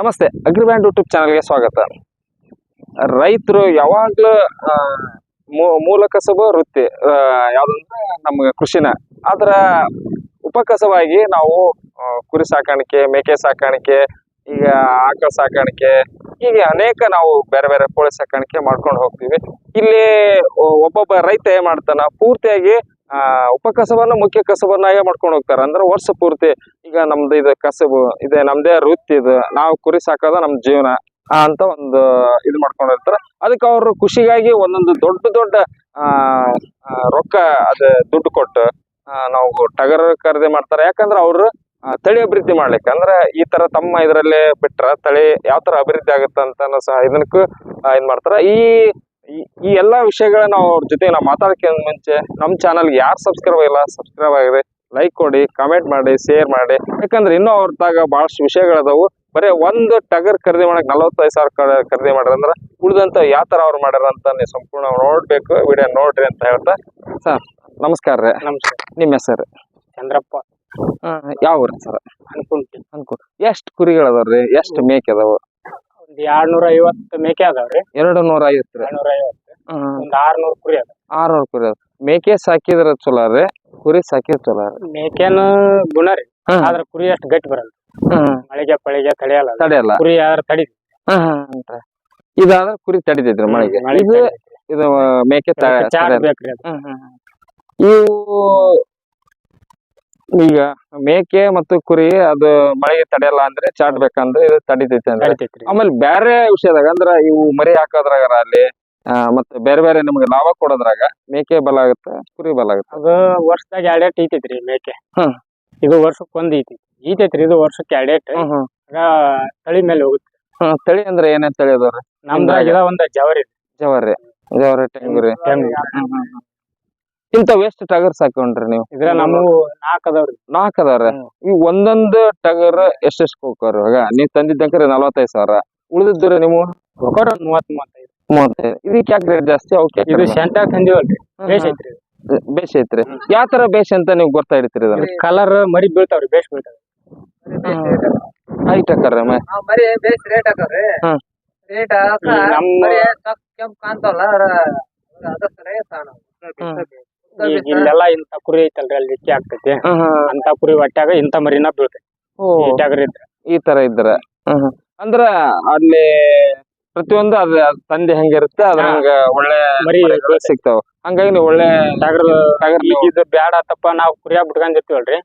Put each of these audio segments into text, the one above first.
ನಮಸ್ತೆ, ಅಗ್ರಿಬ್ಯಾಂಡ್ ಯೂಟ್ಯೂಬ್ ಚಾನಲ್ಗೆ ಸ್ವಾಗತ. ರೈತರು ಯಾವಾಗ್ಲೂ ಮೂಲ ಕಸಬು ವೃತ್ತಿ ಯಾವ್ದಂದ್ರೆ ನಮ್ಗೆ ಕೃಷಿನ. ಅದರ ಉಪಕಸವಾಗಿ ನಾವು ಕುರಿ ಸಾಕಾಣಿಕೆ, ಮೇಕೆ ಸಾಕಾಣಿಕೆ, ಈಗ ಆಕಳ ಸಾಕಾಣಿಕೆ, ಹೀಗೆ ಅನೇಕ ನಾವು ಬೇರೆ ಬೇರೆ ಕೋಳಿ ಸಾಕಾಣಿಕೆ ಮಾಡ್ಕೊಂಡು ಹೋಗ್ತೀವಿ. ಇಲ್ಲಿ ಒಬ್ಬೊಬ್ಬ ರೈತ ಏನ್ ಮಾಡ್ತಾನ, ಪೂರ್ತಿಯಾಗಿ ಆ, ಉಪಕಸಬನ್ನ ಮುಖ್ಯ ಕಸಬನ್ನಾಗೆ ಮಾಡ್ಕೊಂಡು ಹೋಗ್ತಾರೆ. ಅಂದ್ರೆ ವರ್ಷ ಪೂರ್ತಿ ಈಗ ನಮ್ದು ಇದು ಕಸಬು, ಇದೆ ನಮ್ದೇ ವೃತ್ತಿ ಇದು. ನಾವು ಕುರಿ ಸಾಕೋದ ನಮ್ ಜೀವನ ಅಂತ ಒಂದು ಇದು ಮಾಡ್ಕೊಂಡಿರ್ತಾರ ಅದಕ್ಕೆ ಅವರು ಖುಷಿಗಾಗಿ ಒಂದೊಂದು ದೊಡ್ಡ ದೊಡ್ಡ, ಆ ರೊಕ್ಕ ಅದ ದುಡ್ಡು ಕೊಟ್ಟು ನಾವು ಟಗರ್ ಖರೀದಿ ಮಾಡ್ತಾರೆ. ಯಾಕಂದ್ರೆ ಅವರು ತಳಿ ಅಭಿವೃದ್ಧಿ ಮಾಡ್ಲಿಕ್ಕೆ. ಅಂದ್ರೆ ಈ ತರ ತಮ್ಮ ಇದರಲ್ಲೇ ಬಿಟ್ರ ತಳಿ ಯಾವ ತರ ಅಭಿವೃದ್ಧಿ ಆಗುತ್ತೆ ಅಂತ ಸಹ ಇದನ್ನಕ್ಕೂ ಇದ್ ಮಾಡ್ತಾರ ಈ ಈ- ಈ ಎಲ್ಲಾ ವಿಷಯಗಳನ್ನ ನಾವು ಅವ್ರ ಜೊತೆ ನಾವು ಮಾತಾಡೋಕ್ಕಿಂತ ಮುಂಚೆ ನಮ್ಮ ಚಾನಲ್ಗೆ ಯಾರು ಸಬ್ಸ್ಕ್ರೈಬ್ ಇಲ್ಲ ಸಬ್ಸ್ಕ್ರೈಬ್ ಆಗಿದೆ ಲೈಕ್ ಕೊಡಿ ಕಮೆಂಟ್ ಮಾಡಿ ಶೇರ್ ಮಾಡಿ. ಯಾಕಂದ್ರೆ ಇನ್ನೂ ಅವ್ರ ಭಾಳಷ್ಟು ಬಹಳಷ್ಟು ವಿಷಯಗಳದಾವು ಬರೀ ಒಂದು ಟಗರ್ ಖರೀದಿ ಮಾಡಕ್ ನಲವತ್ತೈದು ಸಾವಿರ ಖರೀದಿ ಮಾಡ್ಯಾರ ಅಂದ್ರೆ ಉಳಿದಂತ ಯಾವ ತರ ಅವ್ರು ಮಾಡ್ಯಾರ ಅಂತ ನೀವು ಸಂಪೂರ್ಣ ನೋಡ್ಬೇಕು ವಿಡಿಯೋ ನೋಡ್ರಿ ಅಂತ ಹೇಳ್ತಾ. ಸರ್ ನಮಸ್ಕಾರ ರೀ. ನಮಸ್ಕಾರ. ನಿಮ್ಮ ಹೆಸರು? ಚಂದ್ರಪ್ಪ. ಯಾವ ಊರು ಸರ್? ಅನ್ಕೊಂಡ್ರಿ ಅನ್ಕೋ ಎಷ್ಟು ಕುರಿಗಳದಾವ್ರಿ ಎಷ್ಟು ಮೇಕೆ ಅದಾವ? ಒಂದ್ ಎರಡ್ನೂರ ಐವತ್ತು ಮೇಕೆ ಅದಾವ್ರಿ. ಎರಡು ನೂರ ಐವತ್ತು ರೀ. ಎರಡ್ನೂರ ಐವತ್ತು ಒಂದ್ ಆರ್ನೂರ್ ಕುರಿ ಅದ ಆರ್ನೂರು ಕುರಿ ಅದ ಮೇಕೆ ಸಾಕಿದ್ರ ಚಲೋ ರೀ. ಕುರಿ ಸಾಕಿದ್ರ ಚಲೋ ರೀ. ಮೇಕೆನ ಗುಣ ರೀ. ಆದ್ರ ಕುರಿ ಅಷ್ಟ್ ಗಟ್ಟಿ ಬರಲ್ಲ ಹ್ಮ್. ಮಳೆಗೆ ಪಳಿಗೆ ತಡೆಯಲ್ಲ ಅದು. ತಡೆಯಲ್ಲ. ಕುರಿ ಯಾರು ತಡಿ ಹಾ, ಅಂತ. ಇದಾದ್ರೆ ಕುರಿ ತಡಿತೈತ್ರಿ ಮಳೆಗೆ. ಮಳೆ ಇದು ಇದು ಮೇಕೆ ತ- ಚಾಡ್ ತಡೆಯಲ್ಲ. ಬೇಕ್ರಿ ಅದು. ಹ್ಮ್ ಹ್ಮ್ ಹ್ಮ್. ಇವು ಈಗ ಮೇಕೆ ಮತ್ತು ಕುರಿ ಅದು ಮಳೆಗೆ ತಡೆಯಲ್ಲ ಅಂದ್ರೆ ಚಾಟ್ ಬೇಕಂದ್ರೆ ಇದು ತಡಿತೈತಿ ಅಂದ್ರೆ ಆಮೇಲೆ ಬೇರೆ ವಿಷಯದಾಗ ಅಂದ್ರ ಇವು ಮರಿ ಹಾಕೋದ್ರಾಗ ಅಲ್ಲಿ ಆ, ಮತ್ತೆ ಬೇರೆ ಬೇರೆ ನಿಮ್ಗೆ ಲಾಭ ಕೊಡೋದ್ರಾಗ ಮೇಕೆ ಬಲ ಆಗುತ್ತೆ ಕುರಿ ಬಲ ಆಗುತ್ತೆ. ಅದು ವರ್ಷದಾಗ ಎರಡೇಟ್ ಈತೈತ್ರಿ ಮೇಕೆ. ಹ್ಮ್. ಇದು ವರ್ಷಕ್ಕೆ ಒಂದ್ ಈತಿ ಈತೈತ್ರಿ ಇದು ವರ್ಷಕ್ಕೆ ಎರಡೇಟ್ ಹ್ಮ್ ಹ್ಮ್. ಆಗ ತಳಿ ಮೇಲೆ ಹೋಗುತ್ತೆ. ಹ್ಮ್, ತಳಿ ಅಂದ್ರೆ ಏನೇನ್ ತಳಿ ಅದಾವ್ರಿ? ನಮ್ದ್ರಾಗ? ಇದ ಒಂದ್ ಜವರಿ. ಜವಾರಿ. ಜವಾರಿ ಟೆಂಗುರಿ. ಇಂಥವ್ ವೇಸ್ಟ್ ಟಗರ್ಸ್ ಹಾಕೊಂಡ್ರಿ ನೀವು. ಇದ್ರ ನಾಲ್ಕ್ ಅದಾವ್ರಿ. ನಾಲ್ಕ್ ಹ್ಮ್. ಈ ಒಂದೊಂದು ಟಗರ್ ಎಷ್ಟೆಷ್ಟು ಹೋಗ್ತಾರ ಇವಾಗ? ನೀವ್ ತಂದಿದ್ದಂಕ್ರೆ ನಲ್ವತ್ತೈದ್ ಸಾವಿರ. ಉಳಿದಿದ್ರೆ ನೀವು? ಒಂದ್ ಮೂವತ್ತ್ ಮೂವತ್ತೈದು. ಮೂವತ್ತೈದು. ಇದಕ್ಕೆ ಯಾಕೆ ರೇಟ್ ಜಾಸ್ತಿ? ಅವಕ್ಕೆ ಇದು ಸೆಂಟಾಗ್ ತಂದಿವಲ್ರಿ ಬೇಷ್ ಐತ್ರಿ ಇದು. ಬೇಷ್ ಐತ್ರಿ. ಯಾವ ತರ ಬೇಷ್ ಅಂತ ನೀವು ಗೊತ್ತಾ ಹಿಡಿತೀರಿ ಇದನ್ನ ಕಲರ್ ಮರಿ ಬೀಳ್ತಾವ್ರಿ ಬೇಸ್ ಬೀಳ್ತಾವ್ರಿ. ಹೈಟ್ ಮರಿ ಬೇಸ್ ರೇಟ್ ಹಾಕವ್ರಿ ರೇಟ್ ಕೆಂಪ್ ಕಾಣ್ತಾವಲ್ಲ ಅದ ಸರಿ ಇಲ್ಲೆಲ್ಲಾ ಇಂತ ಕುರಿ ಐತಲ್ರಿ ಅಲ್ಲಿ ಇಕ್ಕಿ ಆಗ್ತೈತಿ. ಅಂತ ಕುರಿ ಹೊಟ್ಯಾಗ ಇಂತ ಮರಿನ ಬೀಳ್ತೈತಿ. ಓ. ಈ ಟಗರ್ ಇದ್ರ. ಈ ತರ ಇದ್ರ. ಅಂದ್ರ ಅಲ್ಲಿ ಪ್ರತಿಯೊಂದು ಅದ ತಂದೆ ಹೆಂಗಿರುತ್ತೆ ಅದ್ರ ಹಂಗ ಒಳ್ಳೆ ಮರಿ ಸಿಗ್ತಾವ. ಹಂಗಾಗಿ ನೀವು ಒಳ್ಳೆ ಟಗರ್ ಟಗರ್ ಇದು ಬ್ಯಾಡ ಆತಪ್ಪ ನಾವ್ ಕುರಿಯ ಬಿಟ್ಕೊಂಡಿರ್ತೀವಲ್ರಿ.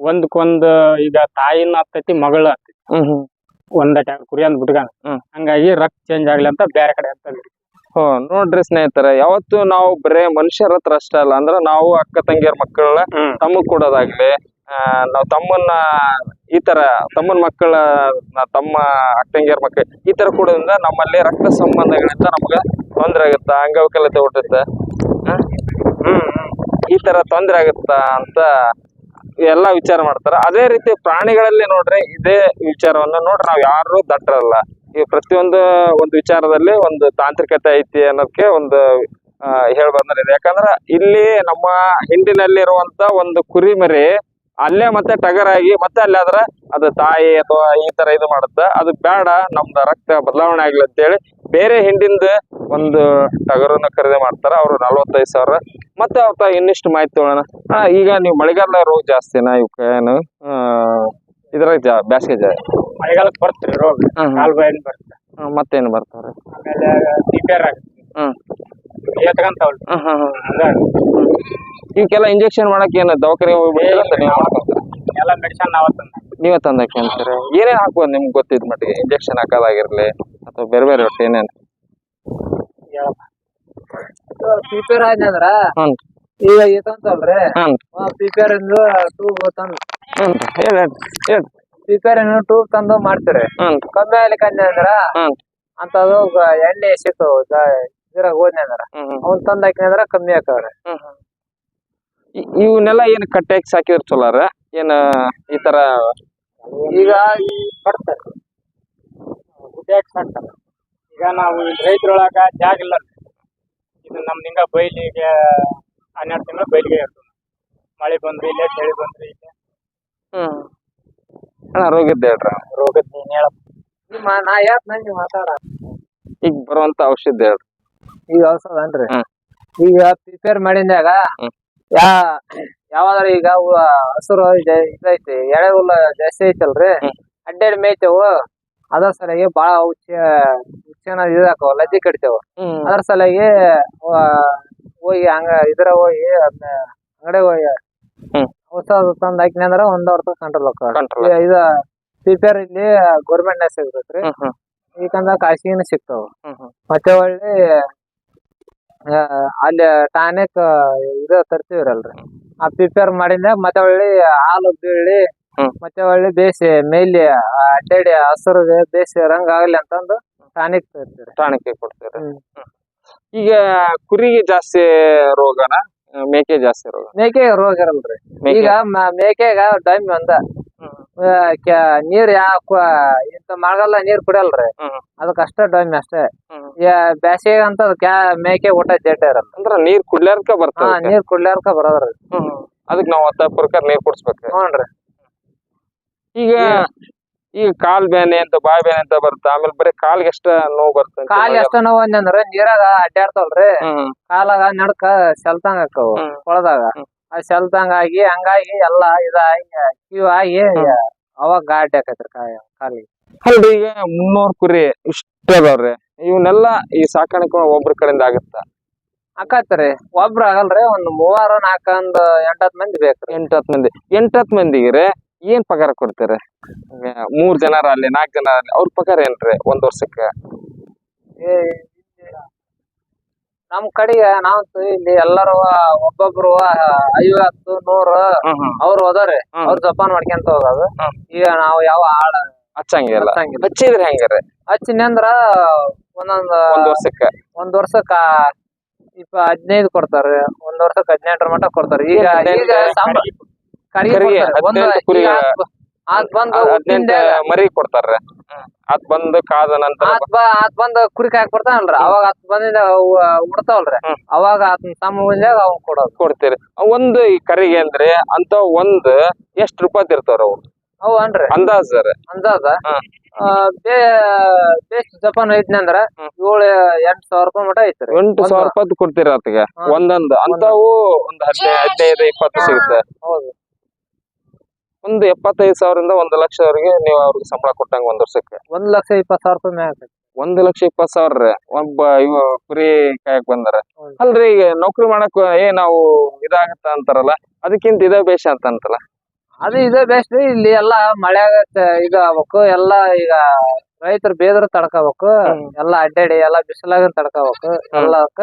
ಒಂದ್ಕೊಂದ್ ಈಗ ತಾಯಿನ ಆಗ್ತೈತಿ ಮಗಳ ಆಗ್ತೈತಿ ಒಂದ ಕುರಿ ಅಂದ್ ಬಿಟ್ಕೊಂಡ್. ಹಂಗಾಗಿ ರಕ್ ಚೇಂಜ್ ಆಗ್ಲಿ ಅಂತ ಬೇರೆ ಕಡೆ ಹೋ ನೋಡ್ರಿ ಸ್ನೇಹಿತರೆ ಯಾವತ್ತು ನಾವು ಬರೇ ಮನುಷ್ಯರ ಹತ್ರ ಅಷ್ಟೇ ಅಲ್ಲ ಅಂದ್ರ ನಾವು ಅಕ್ಕ ತಂಗಿಯರ ಮಕ್ಕಳ ತಮ್ಮಗ್ ಕೊಡೋದಾಗ್ಲಿ ಆ, ನಾವ್ ತಮ್ಮನ್ನ ಈ ತರ ತಮ್ಮನ ಮಕ್ಕಳ ತಮ್ಮ ಅಕ್ಕ ತಂಗಿಯರ ಮಕ್ಕಳ ಈ ತರ ಕೊಡೋದ್ರಿಂದ ನಮ್ಮಲ್ಲಿ ರಕ್ತ ಸಂಬಂಧಗಳಿಂದ ನಮ್ಗ ತೊಂದ್ರೆ ಆಗುತ್ತ ಅಂಗವಿಕಲತೆ ಹುಟ್ಟುತ್ತೆ? ಹ್ಮ್ ಈ ತರ ತೊಂದ್ರೆ ಆಗುತ್ತ ಅಂತ ಎಲ್ಲಾ ವಿಚಾರ ಮಾಡ್ತಾರ. ಅದೇ ರೀತಿ ಪ್ರಾಣಿಗಳಲ್ಲಿ ನೋಡ್ರಿ ಇದೇ ವಿಚಾರವನ್ನ ನೋಡ್ರಿ ನಾವ್ ಯಾರು ದಟ್ಟರಲ್ಲ ಈ ಪ್ರತಿಯೊಂದು ಒಂದು ವಿಚಾರದಲ್ಲಿ ಒಂದು ತಾಂತ್ರಿಕತೆ ಐತಿ ಅನ್ನೋದಕ್ಕೆ ಒಂದು ಆ, ಹೇಳ್ ಬಂದ್ರೆ ಯಾಕಂದ್ರ ಇಲ್ಲಿ ನಮ್ಮ ಹಿಂಡಿನಲ್ಲಿರುವಂತ ಒಂದು ಕುರಿ ಮರಿ ಅಲ್ಲೇ ಮತ್ತೆ ಟಗರ್ ಆಗಿ ಮತ್ತೆ ಅಲ್ಲಿ ಆದ್ರ ಅದು ತಾಯಿ ಅಥವಾ ಈ ತರ ಇದು ಮಾಡುತ್ತ. ಅದು ಬೇಡ ನಮ್ದು ರಕ್ತ ಬದಲಾವಣೆ ಆಗ್ಲಿ ಅಂತೇಳಿ ಬೇರೆ ಹಿಂಡಿಂದ ಒಂದು ಟಗರನ್ನ ಖರೀದಿ ಮಾಡ್ತಾರ. ಅವ್ರು ನಲ್ವತ್ತೈದು ಸಾವಿರ. ಮತ್ತೆ ಅವ್ರ ಇನ್ನಿಷ್ಟು ಮಾಹಿತಿ ತಗೊಳ್ಳೋಣ ಈಗ ನೀವು ಮಳೆಗಾಲ ರೋಗ ಜಾಸ್ತಿನಾ ಇವಕ್ಕೆ ಏನು? ಇದ್ರಾಗ ಜಾ ಬ್ಯಾಸಿಗೆ ಜಾ ಮಳೆಗಾಲಕ್ ಬರ್ತ್ರಿ ರೋಗ. ಹ್ಮ್ ಹ್ಮ್. ಕಾಲ್ ಬಾಯಿನ್ ಬರ್ತದೆ ಹ್ಮ್, ಮತ್ತೇನು ಬರ್ತಾರೆ? ಆಮೇಲೆ ಸಿಪಿಆರ್ ಆಗುತ್ತೆ ಹ್ಮ್. ಎತ್ಕಂತಾವಲ್ರಿ ಹ್ಮ್ ಹ್ಮ್ ಹ್ಮ್. ಅದ ಇವಕ್ಕೆಲ್ಲ ಇಂಜೆಕ್ಷನ್ ಮಾಡಕ್ಕೆ ಏನು ದವಾಖಾನೆ ನೀವು? ಎಲ್ಲ ಮೆಡಿಸನ್ ನಾವ ತಂದ ನೀವೇ ತಂದಕ್ಕೆ ಅಂತೀರ? ಏನೇನು ಹಾಕ್ಬೋದು ನಿಮ್ಗೆ ಗೊತ್ತಿದ್ ಮಟ್ಟಿಗೆ? ಇಂಜೆಕ್ಷನ್ ಹಾಕೋದಾಗಿರ್ಲಿ ಅಥವಾ ಬೇರೆ ಬೇರೆ ಒಟ್ಟು ಏನೇನು? ಪ್ರಿಪೇರ್ ಆದ್ನಂದ್ರ ಹ್ಞೂ ಈಗ ಏತಂತಲ್ರಿ ಹ್ಞೂ ಪ್ರಿಪೇರ್ ಇಂದ ಟೂ ತಂದ್. ಹ್ಞೂ ಏನು ಟ್ಯೂಬ್ ತಂದು ಮಾಡ್ತೀರಿ. ಕಮ್ಮಿ ಆಗ್ಲಿಕ್ಕೆ ಅಂದ್ರ? ಅಂತದು ಎಣ್ಣೆ ಸಿಗ್ತಾವ ಇದ್ರಾಗ ಹೋದ್ನಿ ಅಂದ್ರ. ಅವ್ನ್ ತಂದ್ ಹಾಕಿನಂದ್ರ ಕಮ್ಮಿ ಆಕವ್ರಿ. ಇ- ಇವನ್ನೆಲ್ಲ ಏನು ಕಟ್ಟೆ ಸಾಕಿದ್ರ ಚಲೋರ ಏನ ಈ ತರ ಈಗ ಸಾಕ್ತಾರ ಈಗ ನಾವು ರೈತರೊಳಗ ಜಾಗ ಇಲ್ಲ ಇದು ನಮ್ ಹಿಂಗ ಬೈಲಿಗೆ ಹನ್ನೆರಡು ತಿಂಗಳು ಬೈಲಿಗೆ ಇರ್ತದೆ. ಮಳೆ ಬಂದ್ರಿ ಇಲ್ಲೇ ಚಳಿ ಬಂದ್ರಿ ಇಲ್ಲೇ. ಹ್ಮ್. ಅಣ್ಣ ರೋಗ ಇದ್ದ ಹೇಳ್ರ. ರೋಗದ ನೀನ್ ಹೇಳ. ನಿಮ್ಮ ನಾ ಯಾಕ್ ನಂಗೆ ಮಾತಾಡ? ಈಗ ಬರುವಂತ ಔಷಧ ಹೇಳ್ರಿ. ಈಗ ಔಷಧ ಅನ್ರಿ ಹ್ಮ್. ಈಗ ಪ್ರಿಪೇರ್ ಮಾಡಿದಾಗ ಹ್ಮ್. ಯಾ ಯಾವಾದ್ರ ಈಗ ಅವು ಹಸಿರು ಇದೆ- ಇದೈತಿ ಎಳೆ ಹುಲ್ಲ ಜಾಸ್ತಿ ಐತಲ್ರಿ ಹ್ಮ್. ಅಡ್ಡಾಡಿ ಮೇಯ್ತೇವು. ಅದ್ರ ಸಲುವಾಗಿ ಬಾಳ ಉಚ್ಚ ಉಚ್ಚನ ಇದಾಕವ ಲದ್ದಿ ಕಡಿತೇವು ಅದರ ಸಲುವಾಗಿ ಆ, ಹೋಗಿ ಹಂಗ ಇದ್ರ ಹೋಗಿ ಅದ್ನ ಅಂಗಡಿ ಹೋಗಿ ಔಷಧ ತಂದ್ ಹಾಕಿನಿ ಅಂದ್ರ ಒಂದ್ ವರ್ಷ ಕಂಟ್ರೋಲ್ Control ಇದ ಪಿ ಇಲ್ಲಿ ಗೌರ್ಮೆಂಟ್ ನೆಸ್ ಸಿಗ್ತೈತ್ರಿ. ಹ್ಮ್ ಹ್ಮ್. ಈಗಂದ್ರ ಖಾಸಗಿನ ಸಿಗ್ತಾವ. ಹ್ಮ್ ಹ್ಮ್. ಮತ್ತೆ ಒಳ್ಳೆ ಆ, ಅಲ್ಲಿ ಟಾನಿಕ್ ಇದು ತರ್ತೀವ್ರಲ್ರಿ. ಆ ಪ್ರಿಪೇರ್ ಮಾಡಿದ ಮತ್ತೆ ಒಳ್ಳೆ ಹಾಲು ಬೀಳಿ ಹ್ಮ್. ಮತ್ತೆ ಒಳ್ಳೆ ಬೇಸಿ ಮೇಲಿ ಅಡ್ಡಾಡಿ ಹಸಿರು ಬೇಸಿ ರಂಗ್ ಆಗ್ಲಿ ಅಂತಂದು ಟಾನಿಕ್ ತರ್ತೀವ್ರಿ. ಟಾನಿಕ್ ಕೊಡ್ತೀರಿ ಹ್ಮ್. ಈಗ ಕುರಿಗೆ ಜಾಸ್ತಿ ರೋಗನ? ಮೇಕೆ ಜಾಸ್ತಿ ರೋಗ. ಮೇಕೆ ರೋಗ ಇರಲ್ರಿ. ಮೇಕೆ. ಈಗ ಮ- ಮೇಕೆಗ ಟೈಮ್ ಒಂದ. ಹ್ಮ್. ಆ, ಕ್ಯಾ- ನೀರ್ ಯಾಕ ಇಂತ ಮಳೆಗಾಲ ನೀರ್ ಕುಡಿಯಲ್ರಿ. ಹ್ಮ್. ಅದಕ್ಕ ಅಷ್ಟೇ ಡೈಮ್ ಅಷ್ಟೇ. ಹ್ಮ್. ಬ್ಯಾಸಿಗೆ ಅಂತ ಕ್ಯಾ ಮೇಕೆ ಊಟ ಜೇಟ ಇರಲ್ಲ. ಅಂದ್ರ ನೀರ್ ಕುಡ್ಲಾರ್ಕ ಹಾ ಬರ್ತದ ನೀರ್ ಕುಡ್ಲಾರ್ಕ ಬರೋದ್ರಿ. ಅದಕ್ ನಾವ್ ಒತ್ತ ಪ್ರಕಾರ ನೀರ್ ಕುಡ್ಸ್ಬೇಕು. ಹ್ಞೂನ್ರಿ. ಈಗ ಈಗ ಕಾಲ್ ಬೇನೆ ಅಂತ ಬಾಯಿ ಬೇನೆ ಅಂತ ಬರುತ್ತೆ. ಆಮೇಲೆ ಬರೀ ಕಾಲ್ಗೆ ಎಷ್ಟ ನೋವು ಬರುತ್ತೆ ಅಂತ ಕಾಲ್ ಎಷ್ಟ ನೋವು ಅಂದ್ರೆ ನೀರಾಗ ಅಡ್ಡಾಡ್ತಾವಲ್ರಿ ಹ್ಮ್. ಕಾಲಾಗ ನಡ್ಕ ಸೆಲ್ತಂಗ ಆಕ್ಕವು ಹ್ಮ್. ಕೊಳದಾಗ ಆ ಸೆಲ್ತಂಗ ಆಗಿ ಹಂಗಾಗಿ ಎಲ್ಲಾ ಇದಾಗಿ ಕ್ಯೂ ಆಗಿ ಅವಾಗ ಗಾಡಿ ಹಾಕತ್ರಿ ಕಾಲಿ ಕಾಲಿಗೆ. ಅಲ್ರಿ ಈಗ ಮುನ್ನೂರ್ ಕುರಿ ಇಷ್ಟ ಅದಾವ್ರಿ. ಇವನ್ನೆಲ್ಲ ಈ ಸಾಕಾಣಿಕೆ ಒಬ್ರ ಕಡೆಯಿಂದ ಆಗತ್ತ. ಆಕತ್ರಿ. ಒಬ್ರ ಆಗಲ್ರಿ ಒಂದ್ ಮೂವಾರ ನಾಲ್ಕಂದ್ ಎಂಟತ್ ಮಂದಿ ಬೇಕ್ರಿ. ಎಂಟ್ ಹತ್ ಮಂದಿ. ಎಂಟ್ ಹತ್ ಮಂದಿಗೆ ಏನ್ ಪಗಾರ ಕೊಡ್ತಾರೆ? ಮೂರ್ ಜನರ ಅಲ್ಲಿ ನಾಲ್ಕ್ ಜನ ಅಲ್ಲಿ ಅವ್ರ ಪಗಾರ ಏನ್ರಿ ಒಂದ್ ವರ್ಷಕ್ಕೆ? ಏ, ನಮ್ ಕಡೆಗೆ ನಾವ್ ಇಲ್ಲಿ ಎಲ್ಲಾರು ಒಬ್ಬೊಬ್ರು ಐವತ್ತು ನೂರು ಅವ್ರು ಹೋದಾರಿ. ಅವ್ರ ಜಪಾನ್ ಮಾಡ್ಕೊಂತ ಹೋಗೋದು. ಈಗ ನಾವು ಯಾವ ಆಳ ಹಚ್ಚಂಗಿಲ್ಲ. ಹಚ್ಚಿದ್ರೆ ಹೆಂಗ್ರಿ? ಹಚ್ಚಿನಂದ್ರ ಹಚ್ಚಿನಿ ಅಂದ್ರ ಒಂದೊಂದ್ ಒಂದ್ ವರ್ಷಕ್ಕ. ಒಂದ್ ವರ್ಷಕ್ಕ ಇಪ್ಪ ಹದಿನೈದು ಕೊಡ್ತಾರ ಒಂದ್ ವರ್ಷಕ್ಕ ಹದಿನೆಂಟರ ಮಟ್ಟ ಕೊಡ್ತಾರ ಈಗ ಈಗ ಹದಿನೆಂಟು ಕುರಿ ಆತ್- ಆತ್ ಬಂದು ಹದಿನೆಂಟು ಮರಿ ಕೊಡ್ತಾರ ಅದ್ ಬಂದು ಕಾದ ನಂತರ ಆತ್ ಬ ಆತ್ ಬಂದ ಕುರಿ ಕಾಯಕ್ ಬರ್ತಾನಲ್ರಿ. ಅವಾಗ ಆತ್ ಬಂದಿಂದ ಉಡ್ತಾವಲ್ರಿ. ಅವಾಗ ಆತನ ತಮ್ಮ ಮುಂಜಾಗ ಅವ್ ಕೊಡೋದು. ಕೊಡ್ತೀರಿ. ಒಂದು ಈ ಕರಿಗೆ ಅಂದ್ರೆ ಅಂತ ಒಂದ್ ಎಷ್ಟ್ ರೂಪಾಯಿ ಇರ್ತಾರ ಅವು ಅವು ಅನ್ರಿ. ಅಂದಾಜ್ ಸರ್ ಅಂದಾಜ? ಜಪಾನ್ ಐತಿ ಅಂದ್ರ. ಏಳು ಎಂಟ್ ಸಾವಿರ ರೂಪಾಯಿ ಮಟ ಐತ್ರಿ. ಎಂಟು ಸಾವಿರ ರೂಪಾಯಿ ಕೊಡ್ತೀರ ಆತಗ? ಒಂದೊಂದು. ಅಂತಾವು ಒಂದ್ ಹದಿನೈದು ಹದಿನೈದು ಇಪ್ಪತ್ತು ಸಿಗುತ್ತೆ. ಹೌದು. ಒಂದು ಎಪ್ಪತ್ತೈದು ಸಾವಿರದಿಂದ ಒಂದು ಲಕ್ಷವರೆಗೆ ನೀವು ಅವ್ರಿಗೆ ಸಂಬಳ ಕೊಟ್ಟಂಗ ಒಂದ್ ವರ್ಷಕ್ಕೆ. ಒಂದ್ ಲಕ್ಷ ಇಪ್ಪತ್ ಸಾವಿರ ರೂಪಾಯಿ ಮ್ಯಾಗ. ಒಂದ್ ಲಕ್ಷ ಇಪ್ಪತ್ ಸಾವಿರ ರೀ ಒಬ್ಬ ಇವ ಕುರಿ ಕಾಯಕ್ ಬಂದಾರ. ಅಲ್ರಿ ಈಗ ನೌಕರಿ ಮಾಡಕ್ ಏ ನಾವು ಇದಾಗತ್ತ ಅಂತಾರಲ್ಲ ಅದಕ್ಕಿಂತ ಇದೇ ಬೇಷ ಅಂತ ಅಂತಲ್ಲ ಅದು ಇದೇ ಬೇಸ್ಟ್ ರೀ ಇಲ್ಲಿ ಎಲ್ಲಾ ಮಳ್ಯಾಗ ತ- ಇದು ಆಗ್ಬೇಕು ಎಲ್ಲಾ ಈಗ ರೈತರು ಬೇದ್ರ ತಡ್ಕೋಬೇಕು ಹ್ಮ್. ಎಲ್ಲಾ ಅಡ್ಡಾಡಿ ಎಲ್ಲಾ ಬಿಸಿಲಾಗ ತಡ್ಕೋಬೇಕು ಎಲ್ಲಕ್ಕ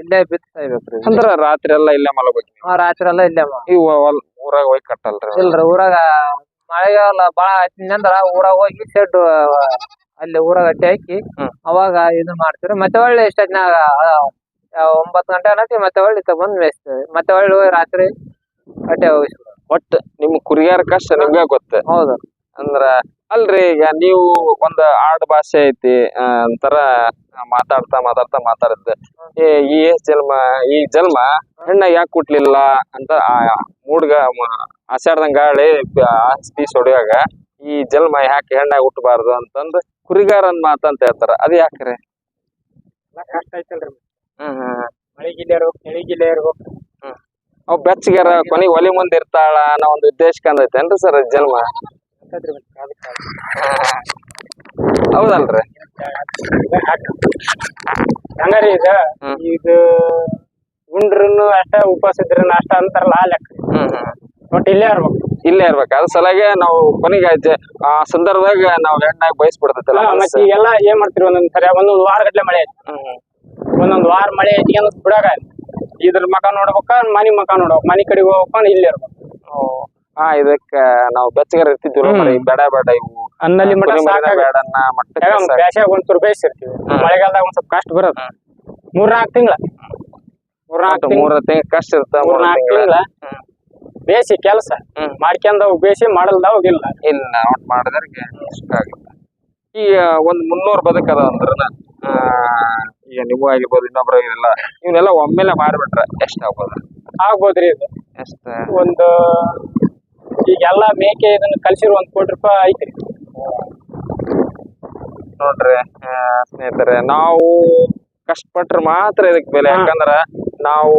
ಇಲ್ಲೇ ಬಿತ್ ಸಾಯ್ಬೇಕ್ರಿ. ಅಂದ್ರ ರಾತ್ರಿ ಎಲ್ಲ ಇಲ್ಲೇ ಮಲಗಬೇಕು ನೀವು. ಆ, ರಾತ್ರಿ ಎಲ್ಲಾ ಇಲ್ಲೇ ಮಾ- ಈ ಹೊಲ್- ಊರಾಗ ಹೋಗಿ ಕಟ್ಟಲ್ರಿ ಇಲ್ರಿ ಊರಾಗ ಮಳೆಗಾಲ ಬಾಳ ಅಂದ್ರ ಊರಾಗ ಹೋಗಿ ಶೆಡ್ ಅಲ್ಲಿ ಊರಾಗ ಅಟ್ಟಿ ಹಾಕಿ ಅವಾಗ ಇದು ಮಾಡ್ತೀವಿ ಮತ್ತೆ ಒಳ್ಳೆ ಇಷ್ಟೊತ್ನಾಗ ಒಂಬತ್ ಗಂಟೆ ಅನ್ನತಿ ಮತ್ತೆ ಒಳ್ಳೆ ತಗೊಂಡ್ ಮೇಯಿಸ್ತೀವಿ ಮತ್ತೆ ಒಳ್ಳೆ ಹೋಗಿ ರಾತ್ರಿ ಅಟ್ಟಿ ಹೋಗಿ ಒಟ್ಟ ನಿಮ್ ಕುರಿಗಾರ ಕಷ್ಟ ನಿಮ್ಗ ಗೊತ್ತ. ಹೌದು. ಅಂದ್ರ ಅಲ್ರಿ ಈಗ ನೀವು ಒಂದ್ ಆಡ್ ಭಾಷೆ ಐತಿ ಆ, ಒಂಥರ ಮಾತಾಡ್ತಾ ಮಾತಾಡ್ತಾ ಮಾತಾಡುತ್ತೆ. ಏ ಈ ಎಷ್ಟ್ ಜನ್ಮ ಈ ಜನ್ಮ ಹೆಣ್ಣ ಯಾಕೆ ಕೊಟ್ಲಿಲ್ಲ ಅಂತ ಆ ಮೂಡ್ಗ ಆಷಾಢದಂಗ ಗಾಳಿ ಆಸ್ತಿ ಹೊಡಿಯಾಗ ಈ ಜನ್ಮ ಯಾಕೆ ಹೆಣ್ಣ ಹುಟ್ಟಬಾರ್ದು ಅಂತಂದು ಕುರಿಗಾರನ್ ಮಾತಂತ ಹೇಳ್ತಾರ. ಅದ್ ಯಾಕ್ರಿ? ಎಲ್ಲಾ ಕಷ್ಟ ಐತಲ್ರಿ. ಹ್ಮ್ ಹ್ಮ್ ಮಳಿ ಗಿಲೆ ಇರ್ಬೇಕು ಚಳಿ ಗಿಲೆ ಇರ್ಬೇಕು ಅವ್ ಬೆಚ್ಚಗಾರ ಕೊನೆಗೆ ಒಲಿ ಮುಂದೆ ಇರ್ತಾಳ ಅನ್ನೋ ಒಂದು ಉದ್ದೇಶಕ್ಕಂದೈತೇನ್ರಿ ಸರ್ ಜನ್ಮ? ಹೌದಲ್ರಿ ಹಂಗಾರಿ ಈಗ. ಇದು ಉಂಡ್ರು ಅಷ್ಟ ಉಪವಾಸ ಇದ್ರ ಅಷ್ಟ ಅಂತಾರಲ್ಲ ಆ ಲೆಕ್ಕ. ಒಟ್ಟು ಇಲ್ಲೇ ಇರ್ಬೇಕು. ಇಲ್ಲೇ ಇರ್ಬೇಕು. ಅದ್ರ ಸಲಗೆ ನಾವು ಕೊನೆಗೆ ಆ ಸಂದರ್ಭದಾಗ ನಾವು ಹೆಣ್ಣಾಗಿ ಬಯಸ್ಬಿಡ್ತೈತಲ್ಲ ಮತ್ತೆ ಈಗೆಲ್ಲ ಏನ್ ಮಾಡ್ತೀರಿ? ಒಂದೊಂದ್ ಸರಿ ಒಂದೊಂದ್ ವಾರ ಗಟ್ಲೆ ಮಳೆ ಐತಿ ಒಂದೊಂದ್ ವಾರ ಮಳೆ ಐತಿ ಅನ್ನೋದ್ ಬಿಡಾಗ ಇದ್ರ ಮಕ ನೋಡ್ಬೇಕ ಮನಿ ಮಕ ನೋಡ್ಬೇಕು ಮನಿ ಕಡೆಗೆ ಹೋಗ್ಬೇಕು ಇಲ್ಲೇ ಇರ್ಬೇಕು. ಹಾ ಇದಕ್ಕ ನಾವು ಬೆಚ್ಚಗಾರ ಇರ್ತಿದ್ವಿ ಹ್ಮ್. ಬೇಡ ಬೇಡ ಇವು. ಅನ್ನಲ್ಲಿ ಮಟ ಕುರಿ ಮರಿನ ಸಾಕಾಗ ಬೇಡ ಅನ್ನ ಮಟ್ಟಕ್ಕೆ ಸಾಕು. ಬ್ಯಾಸ್ಯಾಗ ಒಂದ್ ಬೇಯಿಸಿರ್ತೀವಿ. ಮಳೆಗಾಲದಾಗ ಒಂದ್ ಸ್ವಲ್ಪ ಕಷ್ಟ ಬರೋದು ಮೂರ್ನಾಲ್ಕು ತಿಂಗಳ. ಮೂರ್ನಾಲ್ಕು ಒಟ್ಟು ತಿಂಗಳ ಮೂರ ತಿಂಗ್ ಕಷ್ಟ ಇರ್ತ ಮೂರ್ ಮೂರ್ನಾಲ್ಕು ತಿಂಗಳ. ತಿಂಗಳ. ಬೇಸಿ ಕೆಲಸ. ಹ್ಮ್. ಮಾಡ್ಕೊಂಡವ್ ಬೇಸಿ ಮಾಡಲ್ದ ಇಲ್ಲ. ಇಲ್ಲ ಒಟ್ ಮಾಡಿದ್ರೆ ಇಷ್ಟ ಆಗುತ್ತೆ. ಈಗ ಒಂದ್ ಮುನ್ನೂರ್ ಬದುಕದ ಅಂದ್ರ ಈಗ ನೀವು ಆಗಿರ್ಬೋದು ಇನ್ನೊಬ್ರು ಆಗಿರಲ್ಲ ಇವನ್ನೆಲ್ಲ ಒಮ್ಮೆಲೆ ಮಾಡ್ಬಿಟ್ರ ಎಷ್ಟ್ ಆಗ್ಬೋದು? ಆಗ್ಬೋದ್ರಿ ಇದು. ಎಷ್ಟ? ಒಂದು ಈಗೆಲ್ಲ ಮೇಕೆ ಇದನ್ನ ಕಲ್ಸಿರೋ ಒಂದ್ ಕೋಟಿ ರೂಪಾಯಿ ಐತ್ರಿ. ನೋಡ್ರಿ ಸ್ನೇಹಿತರೆ ನಾವು ಕಷ್ಟಪಟ್ರೆ ಮಾತ್ರ ಇದಕ್ ಬೆಲೆ. ಯಾಕಂದ್ರ ನಾವು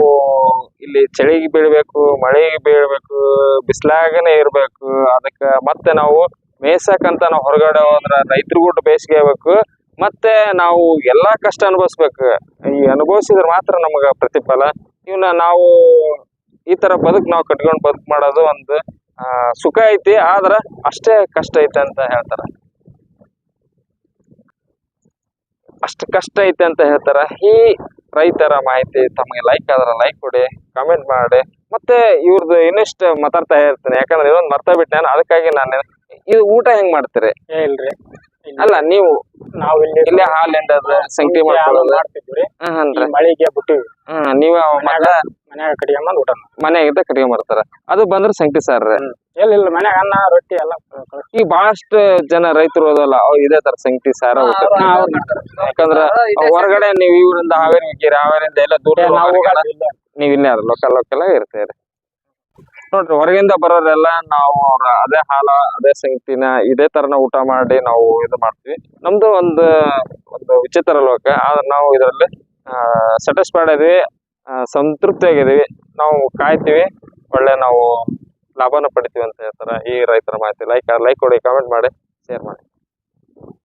ಇಲ್ಲಿ ಚಳಿಗೆ ಬೀಳ್ಬೇಕು ಮಳೆಗೆ ಬೀಳ್ಬೇಕು ಬಿಸ್ಲಾಗನೆ ಇರ್ಬೇಕು. ಅದಕ್ಕ ಮತ್ತೆ ನಾವು ಮೇಯ್ಸಕ್ಕಂತ ನಾವು ಹೊರಗಡೆ ಹೋದ್ರ ರೈತರಿಗೂ ಬೇಸಿಗೆ ಆಗ್ಬೇಕು. ಮತ್ತೆ ನಾವು ಎಲ್ಲಾ ಕಷ್ಟ ಅನುಭವಿಸ್ಬೇಕು. ಈ ಅನುಭವಿಸಿದ್ರೆ ಮಾತ್ರ ನಮಗ ಪ್ರತಿಫಲ. ಇವನ್ನ ನಾವು ಈ ತರ ಬದುಕ್ ನಾವು ಕಟ್ಕೊಂಡ್ ಬದುಕ್ ಮಾಡೋದು ಒಂದು ಸುಖ ಐತಿ, ಆದ್ರೆ ಅಷ್ಟೇ ಕಷ್ಟ ಐತೆ ಅಂತ ಹೇಳ್ತಾರೆ. ಅಷ್ಟು ಕಷ್ಟ ಐತೆ ಅಂತ ಹೇಳ್ತಾರೆ. ಈ ರೈತರ ಮಾಹಿತಿ ತಮಗೆ ಲೈಕ್ ಆದ್ರೆ ಲೈಕ್ ಕೊಡಿ ಕಮೆಂಟ್ ಮಾಡಿ, ಮತ್ತೆ ಇವ್ರದ್ದು ಇನ್ನಿಷ್ಟು ಮಾತಾಡ್ತಾ ಇರ್ತೀನಿ. ಯಾಕಂದ್ರೆ ಇದೊಂದು ಮರ್ತಾ ಬಿಟ್ಟೆ ಅದಕ್ಕಾಗಿ ನಾನು ಇದು ಊಟ ಹೆಂಗ್ ಮಾಡ್ತೀರಿ? ಇಲ್ರಿ. ಅಲ್ಲ ನೀವು ನಾವು ಇಲ್ಲಿ ಹಾಲ್ ಎಂಡದ ಸಂಗತಿ ಮಾಡ್ಕೊಳ್ಳೋದು? ಮಾಡ್ತಿದ್ವಿ ಮಳಿಗೆ ಬಿಟ್ಟಿವಿ. ನೀವ ಮನ್ಯಾಗ ಮನ್ಯಾಗ ಮಾಡಿ ಊಟ ಮನ್ಯಾಗ ಇದ್ದ ಕಡಿಗೆ ಮಾಡ್ತಾರ ಅದು ಬಂದ್ರ ಸಂಗತಿ ಸರ್ ಇಲ್ಲ ಇಲ್ಲ ಮನ್ಯಾಗ ಅನ್ನ ರೊಟ್ಟಿ ಎಲ್ಲ ಈ ಈಗ ಬಹಳಷ್ಟು ಜನ ರೈತರು ಓದಲ್ಲ ಅವ್ರು ಇದೇ ತರ ಸಂಗತಿ ಸಾರ ಊಟ ಯಾಕಂದ್ರ ಹೊರಗಡೆ ನೀವು ಇವರಿಂದ ಹಾವೇರಿ ಹಾವೇರಿಂದ ಎಲ್ಲ ದೂರ ನೀವು ಇಲ್ಲ. ಲೋಕಲ್ ಲೋಕಲ್ ಇರ್ತೀರಿ. ನೋಡ್ರಿ, ಹೊರಗಿಂದ ಬರೋರೆಲ್ಲ ನಾವು ಅವ್ರ ಅದೇ ಹಾಲ, ಅದೇ ಸಂಗತಿನ ಇದೇ ತರನ ಊಟ ಮಾಡಿ ನಾವು ಇದು ಮಾಡ್ತೀವಿ. ನಮ್ದು ಒಂದು ಒಂದು ವಿಚಿತ್ರ ಲೋಕ. ಆದ್ರೆ ನಾವು ಇದರಲ್ಲಿ ಸ್ಯಾಟಿಸ್ಫೈಡ್ ಇದೀವಿ ಆಗಿದೀವಿ ನಾವು ಕಾಯ್ತೀವಿ, ಒಳ್ಳೆ ನಾವು ಲಾಭನ ಪಡಿತೀವಿ ಅಂತ ಹೇಳ್ತಾರೆ ಈ ರೈತರ ಮಾಹಿತಿ. ಲೈಕ್ ಲೈಕ್ ಕೊಡಿ ಕಮೆಂಟ್ ಮಾಡಿ ಶೇರ್ ಮಾಡಿ.